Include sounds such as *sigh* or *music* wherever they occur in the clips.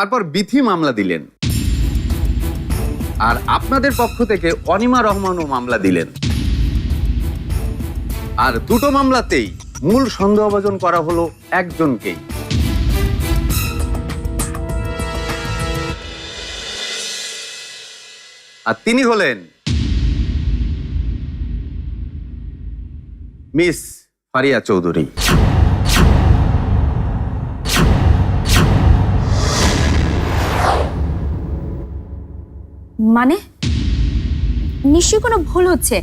তারপর বিথি মামলা দিলেন। আর আপনাদের পক্ষ থেকে অনিমা রহমানও মামলা দিলেন। আর দুটো মামলাতেই মূল সন্দেহভাজন করা হলো একজনকেই। আর তিনি হলেন মিস ফারিয়া চৌধুরী। মানে? নিশ্চয়ই কোনো ভুল হচ্ছে।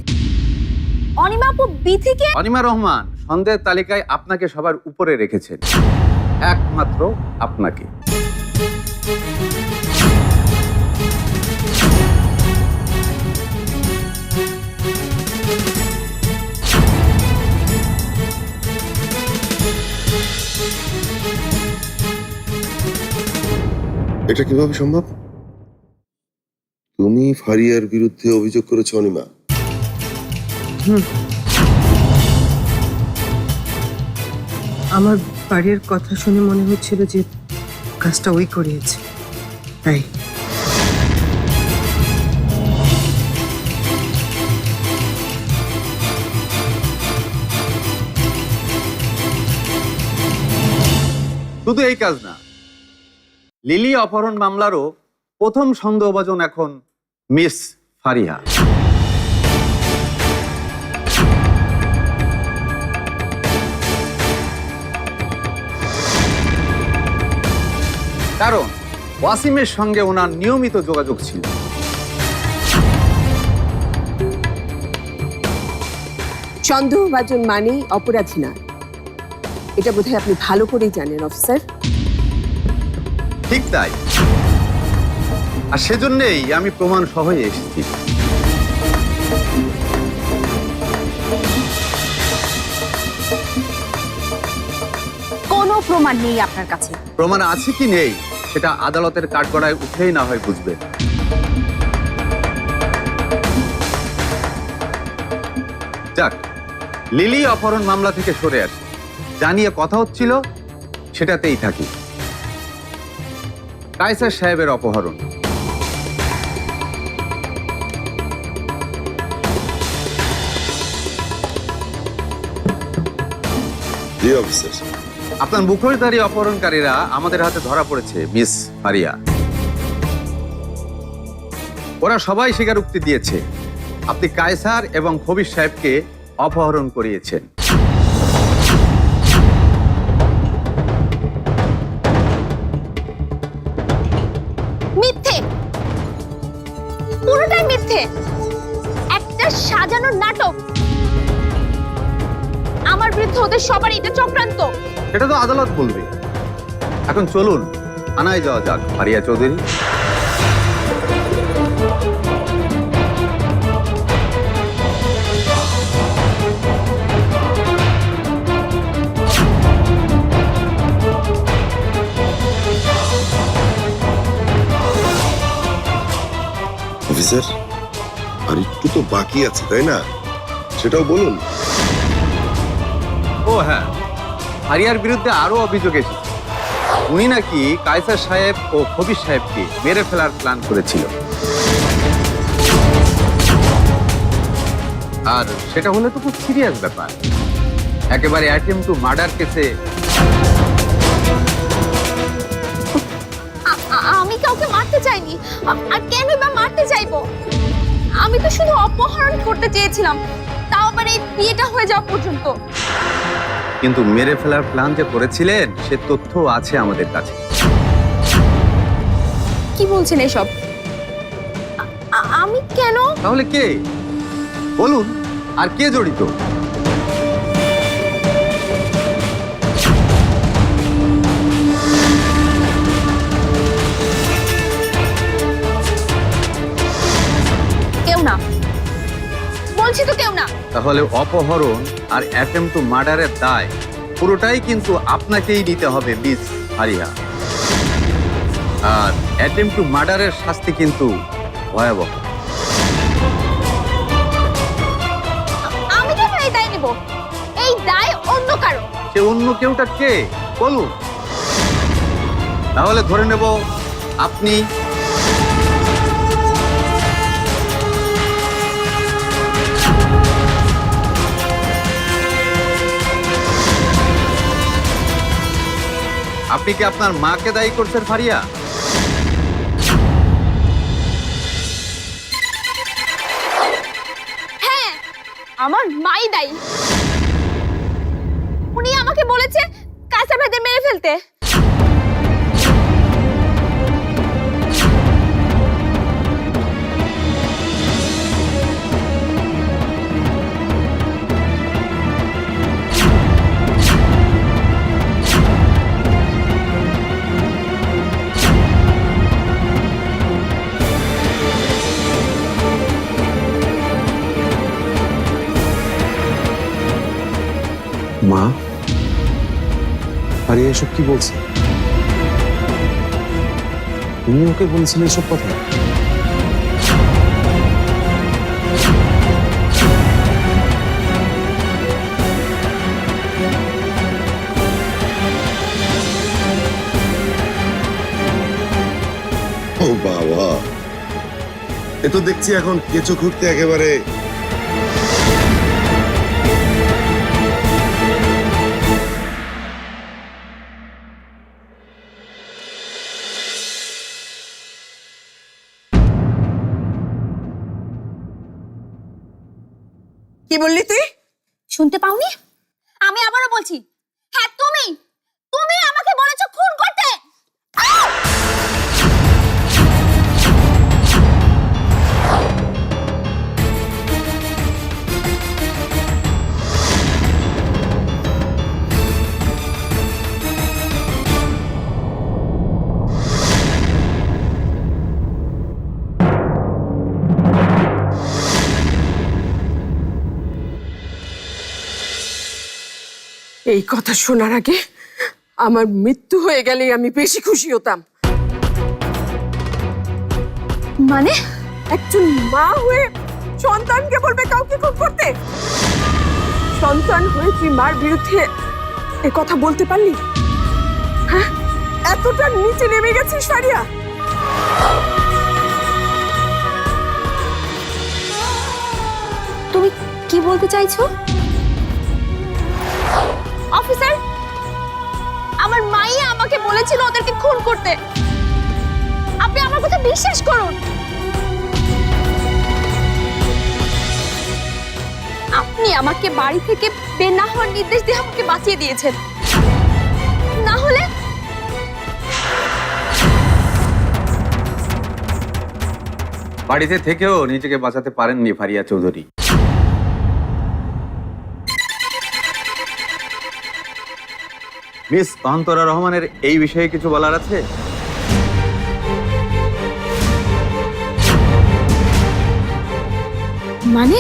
অনিমা আপু বিথিকে অনিমা রহমান সন্দেহের তালিকায় আপনাকে সবার উপরে রেখেছেন। একমাত্র আপনাকে। এটা কীভাবে সম্ভব? ফারিয়ার বিরুদ্ধে অভিযোগ করেছ অনিমা। আমার বাড়ির কথা শুনে মনে হচ্ছিল যে কাজটা ওই করিয়েছে। তাই। শুধু এই কাজ না লিলি অপহরণ মামলারও প্রথম সন্দেহভাজন এখন মিস ফারিহা। কারণ ওয়াসিমের সঙ্গে ওনার নিয়মিত যোগাযোগ ছিল। সন্দেহভাজন মানেই অপরাধী নয়। এটা বোধহয় আপনি ভালো করেই জানেন অফিসার। ঠিক তাই। আর সেজন্যেই আমি প্রমাণ সহই এসেছি। কোনো প্রমাণ নেই আপনার কাছে। প্রমাণ আছে কি নেই সেটা আদালতের কাঠগড়ায় উঠেই না হয় বুঝবে। যাক লিলি অপহরণ মামলা থেকে সরে আসে। জানিয়ে কথা হচ্ছিল সেটাতেই থাকি। কায়সার সাহেবের অপহরণ। জি, অফিসার। আপনার মুখোশধারী অপহরণকারীরা আমাদের হাতে ধরা পড়েছে, মিস মারিয়া ওরা সবাই স্বীকারোক্তি দিয়েছে। আপনি কায়সার এবং খবির সাহেবকে অপহরণ করিয়েছেন। আমার ওদের সবার এটা চক্রান্ত। সেটা তো আদালত বলবে। এখন চলুন আনায় যাওয়া যাক ফারিয়া চৌধুরী। অফিসার আর একটু তো বাকি আছে তাই না? সেটাও বলুন। হ্যাঁ। ফারিয়ার বিরুদ্ধে আরও অভিযোগ এসেছে। উনি নাকি কায়সার সাহেব ও খবির সাহেবকে মেরে ফেলার প্ল্যান করেছিল। আর সেটা হলে তো খুব সিরিয়াস ব্যাপার। একেবারে অ্যাটেম্প টু মার্ডার কেসে আমি কাউকে মারতে চাইনি। আর কেন বা মারতে চাইব? আমি তো শুধু অপহরণ করতে চেয়েছিলাম। তাও আবার এই বিয়েটা হয়ে যাওয়া পর্যন্ত। কিন্তু মেরে ফেলার প্ল্যান যে করেছিলেন সে তথ্য আছে আমাদের কাছে। কি বলছেন এসব? আমি কেন? তাহলে কে? বলুন। আর কে জড়িত? তাহলে অপহরণ আর অ্যাটেম্প টু মার্ডারের দায় পুরোটাই কিন্তু আপনাকেই নিতে হবে মিস হারিয়া। আর অ্যাটেম্প টু মার্ডারের শাস্তি কিন্তু ভয়াবহ। আমি কেন এই দায় নেব? এই দায় অন্য কারও। সে অন্য কেউটা কে? বলুন। তাহলে ধরে নেব আপনি আপনি কি আপনার মাকে দায়ী করছেন, ফারিয়া? হ্যাঁ আমার মাই দায়ী। উনি আমাকে বলেছে কাঁচা ভাইদের মেরে ফেলতে। এসব কি বলছে? তুমি ওকে বলছিলে এসব কথা? ও বাবা। এ তো দেখছি এখন কেঁচো খুঁড়তে একেবারে কি বললি তুই? শুনতে পাওনি? আমি আবারও বলছি হ্যাঁ তুমি তুমি আমাকে বলেছ খুন করতে। এই কথা শোনার আগে আমার মৃত্যু হয়ে গেলে আমি বেশি খুশি হতাম। মানে? একজন মা হয়ে সন্তানকে বলবে কাউকে খুন করতে? সন্তান হয়ে তুই মার বিরুদ্ধে এ কথা বলতে পারলি? হ্যাঁ? এতটা নিচে নেমে গেছিস, সারিয়া। তুমি কি বলতে চাইছো? অফিসার, আমার মাই আমাকে বলেছিল ওদেরকে খুন করতে। আপনি আমার কথা বিশ্বাস করুন। আপনি আমাকে বাড়ি থেকে বের না হওয়ার নির্দেশ দিয়ে আমাকে বাঁচিয়ে দিয়েছেন। না হলে বাড়িতে থেকেও নিজেকে বাঁচাতে পারেননি ফারিয়া চৌধুরী। মিস অন্তরা রহমানের এই বিষয়ে কিছু বলার আছে? মানে?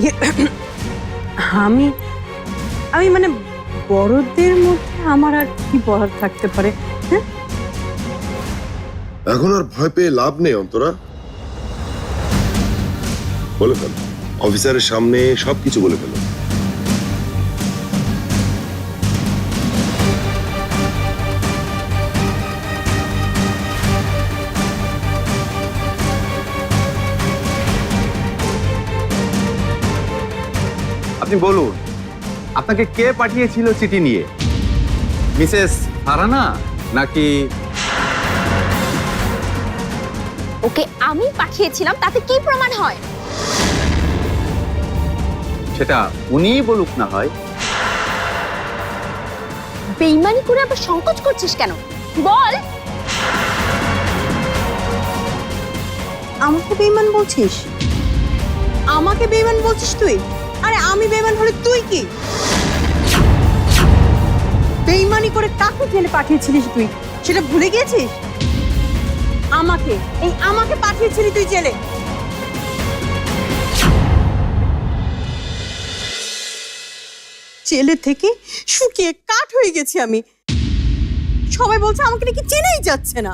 ইয়ে, আমি আমি মানে বড়দের মধ্যে আমার আর কি বলার থাকতে পারে হ্যাঁ? এখন আর ভয় পেয়ে লাভ নেই অন্তরা। বলে ফেল। অফিসারের সামনে সবকিছু বলে ফেলো। আপনি বলুন আপনাকে কে পাঠিয়েছিল চিঠি নিয়ে? মিসেস ফারানা নাকি? ওকে আমি পাঠিয়েছিলাম তাতে কি প্রমাণ হয়? সেটা উনিই বলুক না হয়। বেইমানি করে আবার সংকোচ করছিস কেন? বল! আমাকে বেইমান বলছিস? আমাকে বেইমান বলছিস তুই? আরে আমি বেইমান হলে তুই কি? বেইমানি করে কাকে জেলে পাঠিয়েছিলিস তুই? সেটা ভুলে গিয়েছিস? আমাকে, এই আমাকে পাঠিয়েছিলি তুই জেলে। জেলে থেকে শুকিয়ে কাঠ হয়ে গেছি আমি। সবাই বলছে আমাকে নাকি চেনাই যাচ্ছে না।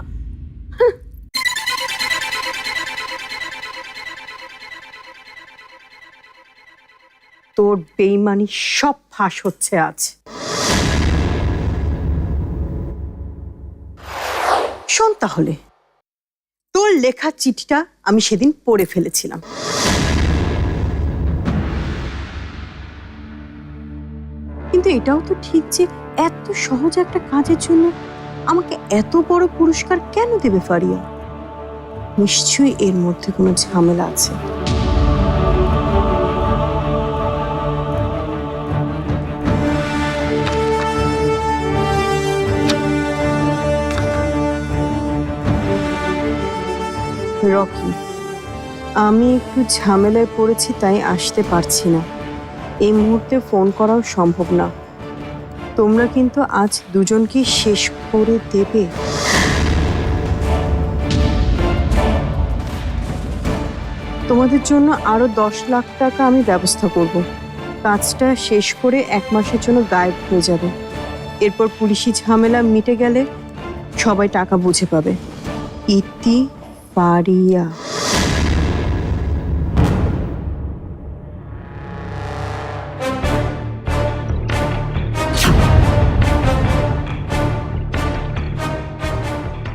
তোর বেইমানি সব ফাঁস হচ্ছে আজ। শোন তাহলে, তোর লেখা চিঠিটা আমি সেদিন পড়ে ফেলেছিলাম। কিন্তু এটাও তো ঠিক যে এত সহজ একটা কাজের জন্য আমাকে এত বড় পুরস্কার কেন দেবে ফারিয়া? নিশ্চয়ই এর মধ্যে কোনো ঝামেলা আছে। রকি। আমি একটু ঝামেলায় পড়েছি, তাই আসতে পারছি না। এই মুহূর্তে ফোন করাও সম্ভব না। তোমরা কিন্তু আজ দুজনকে শেষ করে দেবে। তোমাদের জন্য আরও দশ লাখ টাকা আমি ব্যবস্থা করব। কাজটা শেষ করে এক মাসের জন্য গায়েব হয়ে যাবে। এরপর পুলিশি ঝামেলা মিটে গেলে সবাই টাকা বুঝে পাবে। ইতি পারিয়া।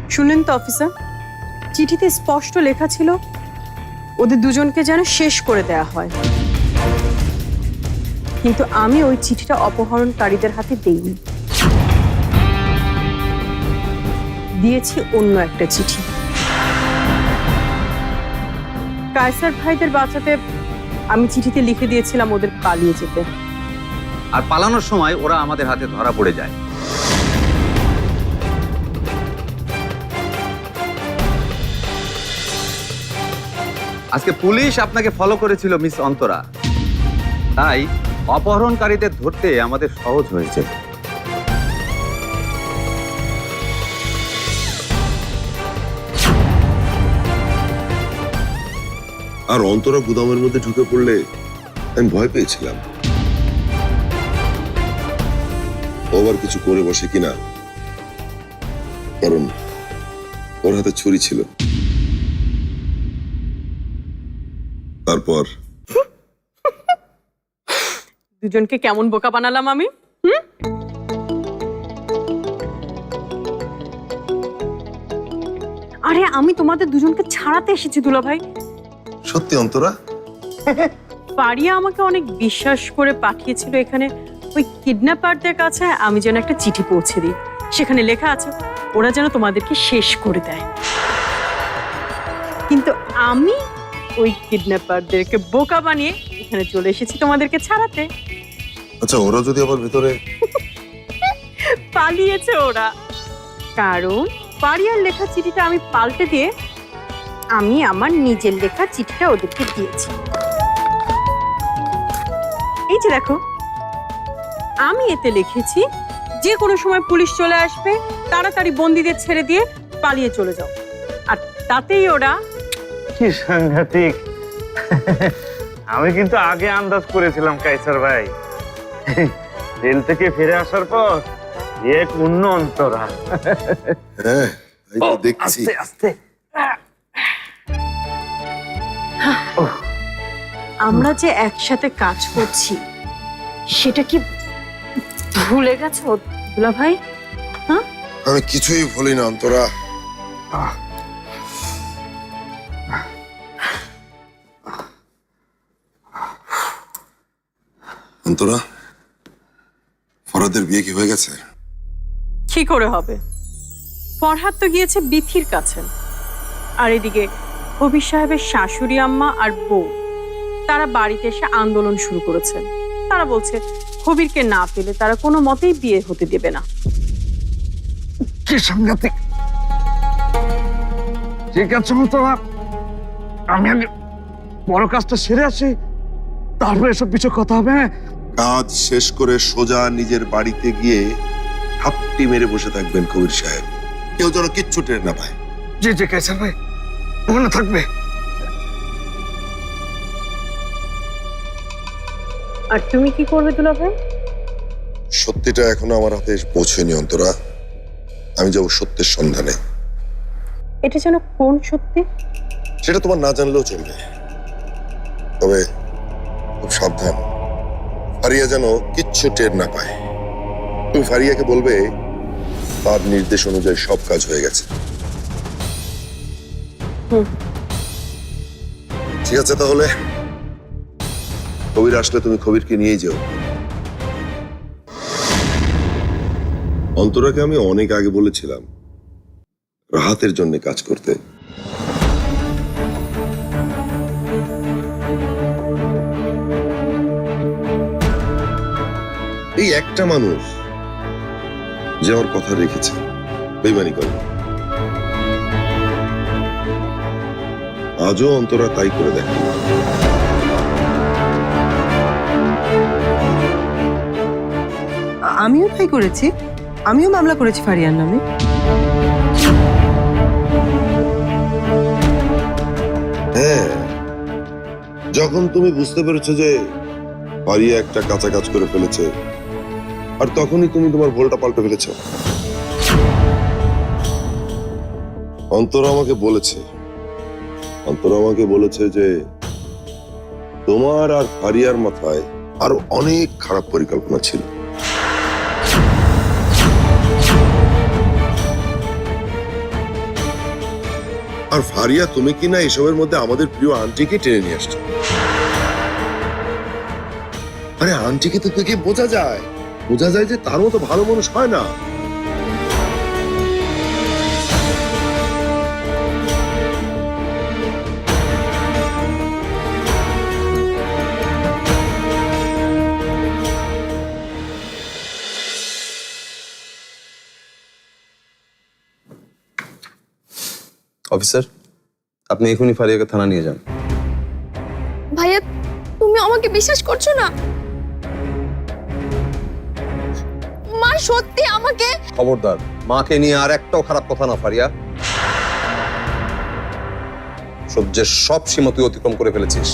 শুনলেন তো, অফিসার। চিঠিতে স্পষ্ট লেখা ছিল, ওদের দুজনকে যেন শেষ করে দেয়া হয়। কিন্তু আমি ওই চিঠিটা অপহরণকারীদের হাতে দেইনি। দিয়েছি অন্য একটা চিঠি। কায়সার ভাইদের বাঁচাতে আমি চিঠিতে লিখে দিয়েছিলাম ওদের পালিয়ে যেতে। আর পালানোর সময় ওরা আমাদের হাতে ধরা পড়ে যায়। আজকে পুলিশ আপনাকে ফলো করেছিল মিস অন্তরা। তাই অপহরণকারীদের ধরতে আমাদের সহজ হয়েছে। আর অন্তরা গুদামের মধ্যে ঢুকে পড়লে আমি ভয় পেয়েছিলাম। আবার কিছু করে বসে কিনা? কারণ ওর হাতে ছুরি ছিল। তারপর দুজনকে কেমন বোকা বানালাম আমি? আরে আমি তোমাদের দুজনকে ছাড়াতে এসেছি দুলা ভাই সত্যি অন্তরা? *laughs* পারিয়া আমাকে অনেক বিশ্বাস করে পাঠিয়েছিল এখানে। ওই কিডন্যাপারদের কাছে আমি যেন একটা চিঠি পৌঁছে দিই। সেখানে লেখা আছে ওরা যেন তোমাদেরকে শেষ করে দেয়। কিন্তু আমি ওই কিডন্যাপারদেরকে বোকা বানিয়ে এখানে চলে এসেছি তোমাদেরকে ছাড়াতে। আচ্ছা ওরা যদি আবার ভিতরে *laughs* পালিয়েছে ওরা। কারণ পারিয়ার লেখা চিঠিটা আমি পাল্টে দিয়ে আমি আমার নিজের লেখা চিঠিটা ওদেরকে দিয়েছি। এই যে দেখো আমি এতে লিখেছি যে কোনো সময় পুলিশ চলে আসবে তাড়াতাড়ি বন্দীদের ছেড়ে দিয়ে পালিয়ে চলে যাও। আর তাতেই ওরা কি সাংঘাতিক। আমি কিন্তু আগে আন্দাজ করেছিলাম কাইসার ভাই। জেল থেকে ফিরে আসার পর এক অন্য অন্তরা হ্যাঁ দেখছি। আস্তে আস্তে। আমরা যে একসাথে কাজ করছি সেটা কি ভুলে গেছো দুলা ভাই? আমি কিছুই ভুলি না অন্তরা। অন্তরা ফরাদের বিয়ে কি হয়ে গেছে? কি করে হবে? ফরহাদ তো গিয়েছে বিথির কাছে। আর এদিকে কবির সাহেবের শাশুড়ি আম্মা আর বউ। তারা বাড়িতে এসে আন্দোলন শুরু করেছে। তারা বলছে কবিরকে না পেলে তারা কোনো মতেই বিয়ে হতে দেবে না। কি সাংঘাতিক। ঠিক আছে আমি আগে বড় কাজটা সেরে আসি তারপরে এসব কিছু কথা হবে হ্যাঁ? কাজ শেষ করে সোজা নিজের বাড়িতে গিয়ে হাপটি মেরে বসে থাকবেন কবির সাহেব। কেউ যেন কিচ্ছু টের না পায়। জি জি কাইসার ভাই। মনে থাকবে। আর তুমি কি করবে দুলা ভাই সত্যিটা এখনও আমার হাতে পৌঁছেনি অন্তরা। আমি যাব সত্যের সন্ধানে। এটা যেন কোন সত্যি? সেটা তোমার না জানলেও চলবে। তবে খুব সাবধান। ফারিয়া যেন কিচ্ছু টের না পায়। তুমি ফারিয়াকে বলবে তার নির্দেশ অনুযায়ী সব কাজ হয়ে গেছে। ঠিক আছে তাহলে? কবির আসলে তুমি কবিরকে নিয়ে যাও। অন্তরাকে আমি অনেক আগে বলেছিলাম, রাহাতের জন্য কাজ করতে। এই একটা মানুষ যে আমার কথা রেখেছে বেমানি করে। আজও অন্তরা তাই করে দেখে। আমিও তাই করেছি। আমিও মামলা করেছি ফারিয়ার নামে। হ্যাঁ যখন তুমি বুঝতে পেরেছ যে পারিয়া একটা কাঁচা কাজ করে ফেলেছে আর তখনই তুমি তোমার ভুলটা পাল্টে ফেলেছো। অন্তর আমাকে বলেছে অন্তর আমাকে বলেছে যে, তোমার আর ফারিয়ার মাথায় আরও অনেক খারাপ পরিকল্পনা ছিল। আর ফারিয়া, তুমি কি না এসবের মধ্যে আমাদের প্রিয় আন্টিকে টেনে নিয়ে আসছো? আরে, আন্টিকে তো দেখে বোঝা যায়। বোঝা যায় যে তার মতো ভালো মানুষ হয় না। অফিসার আপনি এখনই ফারিয়াকে থানা নিয়ে যান। ভাইয়া তুমি আমাকে বিশ্বাস করছ না? মা সত্যি আমাকে? খবরদার মাকে নিয়ে আর একটাও খারাপ কথা না ফারিয়া। সহ্যের সব সীমা তুই অতিক্রম করে ফেলেছিস।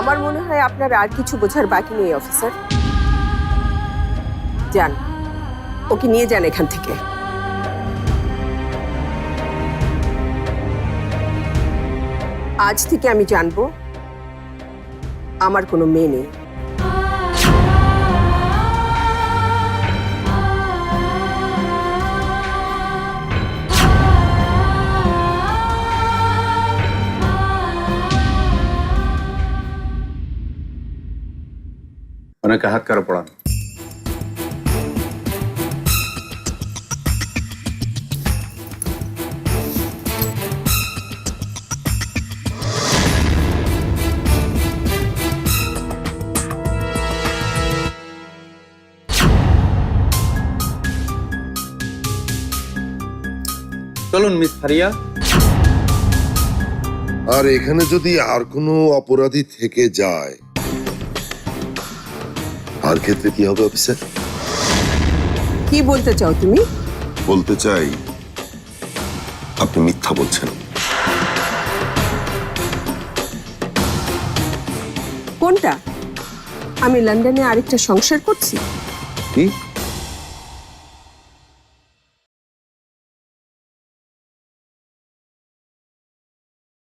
আমার মনে হয় আপনার আর কিছু বোঝার বাকি নেই অফিসার। যান। ওকে নিয়ে যান এখান থেকে। আজ থেকে আমি জানব, আমার কোনো মেয়ে নেই। ওনাকে হাত করে পড়ান। চলুন মিস ফারিয়া আর এখানে যদি আর কোনো অপরাধী থেকে যায় আর ক্ষেত্রে কি হবে অফিসার? কি বলতে চাও তুমি? বলতে চাই আপনি মিথ্যা বলছেন। কোনটা? আমি লন্ডনে আরেকটা সংসার করছি? কি?